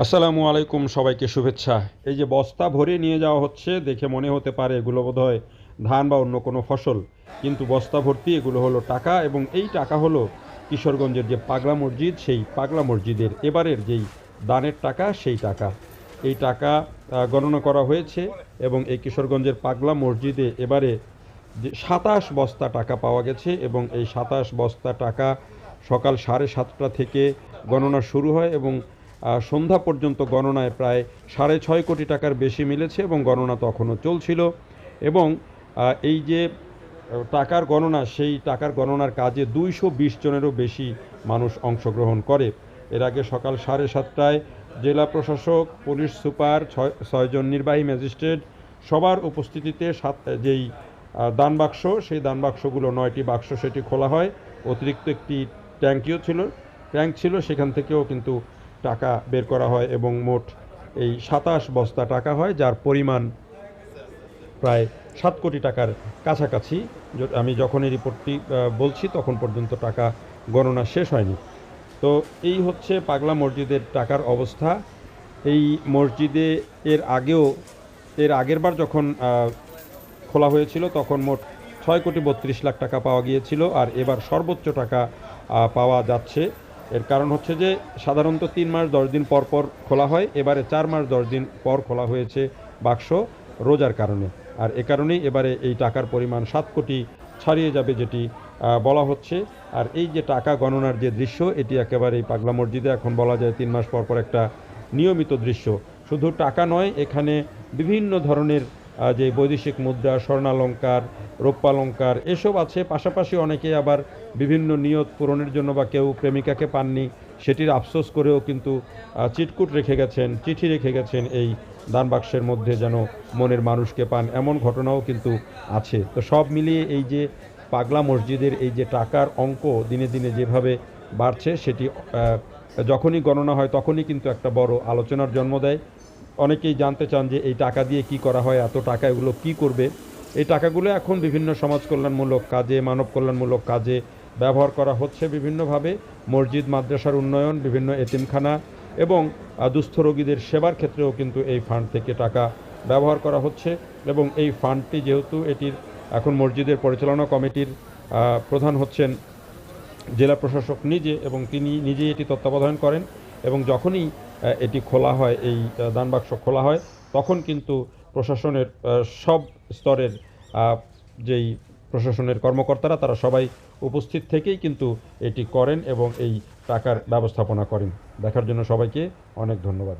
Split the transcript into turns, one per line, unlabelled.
আসসালামু আলাইকুম, সবাইকে শুভেচ্ছা। এই যে বস্তা ভরে নিয়ে যাওয়া হচ্ছে, দেখে মনে হতে পারে এগুলো বোধহয় ধান বা অন্য কোনো ফসল। কিন্তু বস্তা ভর্তি, এগুলো হলো টাকা এবং এই টাকা হলো কিশোরগঞ্জের যে পাগলা মসজিদ, সেই পাগলা মসজিদের এবারের যেই দানের টাকা, সেই টাকা। এই টাকা গণনা করা হয়েছে এবং এই কিশোরগঞ্জের পাগলা মসজিদে এবারে যে সাতাশ বস্তা টাকা পাওয়া গেছে এবং এই সাতাশ বস্তা টাকা সকাল সাড়ে সাতটা থেকে গণনা শুরু হয় এবং সন্ধ্যা পর্যন্ত গণনায় প্রায় সাড়ে ছয় কোটি টাকার বেশি মিলেছে এবং গণনা তখনও চলছিল। এবং এই যে টাকার গণনা, সেই টাকার গণনার কাজে দুইশো বিশ জনেরও বেশি মানুষ অংশগ্রহণ করে। এর আগে সকাল সাড়ে সাতটায় জেলা প্রশাসক, পুলিশ সুপার, ছয় ছয়জন নির্বাহী ম্যাজিস্ট্রেট সবার উপস্থিতিতে সাত, যেই দান বাক্স, সেই দান বাক্সগুলো নয়টি বাক্স সেটি খোলা হয়। অতিরিক্ত একটি ট্যাঙ্কিও ছিল, ট্যাঙ্ক ছিল, সেখান থেকেও কিন্তু টাকা বের করা হয় এবং মোট এই সাতাশ বস্তা টাকা হয়, যার পরিমাণ প্রায় সাত কোটি টাকার কাছাকাছি। আমি যখন এই রিপোর্টটি বলছি তখন পর্যন্ত টাকা গণনা শেষ হয়নি। তো এই হচ্ছে পাগলা মসজিদের টাকার অবস্থা। এই মসজিদে এর আগেও, এর আগেরবার যখন খোলা হয়েছিল তখন মোট ছয় কোটি বত্রিশ লাখ টাকা পাওয়া গিয়েছিল, আর এবার সর্বোচ্চ টাকা পাওয়া যাচ্ছে। এর কারণ হচ্ছে যে সাধারণত তিন মাস, দশ দিন পর পর খোলা হয়। এবারে চার মাস, দশ দিন পর খোলা হয়েছে বাক্স রোজার কারণে। আর এ কারণেই এবারে এই টাকার পরিমাণ সাত কোটি ছাড়িয়ে যাবে যেটি বলা হচ্ছে। আর এই যে টাকা গণনার যে দৃশ্য, এটি একেবারে এই পাগলা মসজিদে এখন বলা যায় তিন মাস পর পর একটা নিয়মিত দৃশ্য। শুধু টাকা নয়, এখানে বিভিন্ন ধরনের যে বৈদেশিক মুদ্রা, স্বর্ণালঙ্কার, রৌপ্যালঙ্কার, এসব আছে। পাশাপাশি অনেকে আবার বিভিন্ন নিয়ত পূরণের জন্য বা কেউ প্রেমিকাকে পাননি, সেটির আফসোস করেও কিন্তু চিটকুট রেখে গেছেন, চিঠি রেখে গেছেন এই দান বাক্সের মধ্যে যেন মনের মানুষকে পান। এমন ঘটনাও কিন্তু আছে। তো সব মিলিয়ে এই যে পাগলা মসজিদের এই যে টাকার অঙ্ক দিনে দিনে যেভাবে বাড়ছে, সেটি যখনই গণনা হয় তখনই কিন্তু একটা বড় আলোচনার জন্ম দেয়। অনেকেই জানতে চান যে এই টাকা দিয়ে কি করা হয়, এত টাকা এগুলো কি করবে? এই টাকাগুলো এখন বিভিন্ন সমাজ কল্যাণমূলক কাজে, মানব কল্যাণমূলক কাজে ব্যবহার করা হচ্ছে বিভিন্নভাবে। মসজিদ, মাদ্রাসার উন্নয়ন, বিভিন্ন এতিমখানা এবং দুস্থ রোগীদের সেবার ক্ষেত্রেও কিন্তু এই ফান্ড থেকে টাকা ব্যবহার করা হচ্ছে এবং এই ফান্ডটি যেহেতু এটির এখন মসজিদের পরিচালনা কমিটির প্রধান হচ্ছেন জেলা প্রশাসক নিজে এবং তিনি নিজেই এটি তত্ত্বাবধান করেন এবং যখনই এটি খোলা হয়, এই দানবাক্স খোলা হয়, তখন কিন্তু প্রশাসনের সব স্তরের যেই প্রশাসনের কর্মকর্তারা, তারা সবাই উপস্থিত থেকেই কিন্তু এটি করেন এবং এই টাকার ব্যবস্থাপনা করেন। দেখার জন্য সবাইকে অনেক ধন্যবাদ।